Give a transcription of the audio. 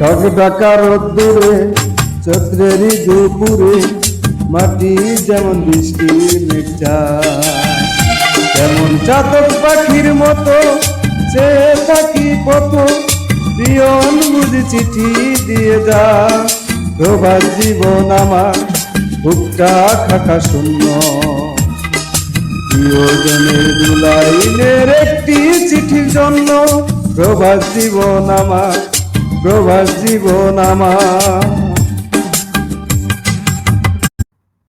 ঢক ডাকা রোদ্দুরে চৈত্রেরই দুপুরে মাটি যেমন বৃষ্টির তেমন চাতক পাখির মতো সে পাখি কত পিয়ন বুঝি চিঠি দিয়ে যা। প্রভাত জীবন আমার বুকটা খাকা শূন্য। প্রিয়জনের দুলাইনের একটি চিঠির জন্য প্রভাত জীবন আমার প্রভাত জীবন আমার।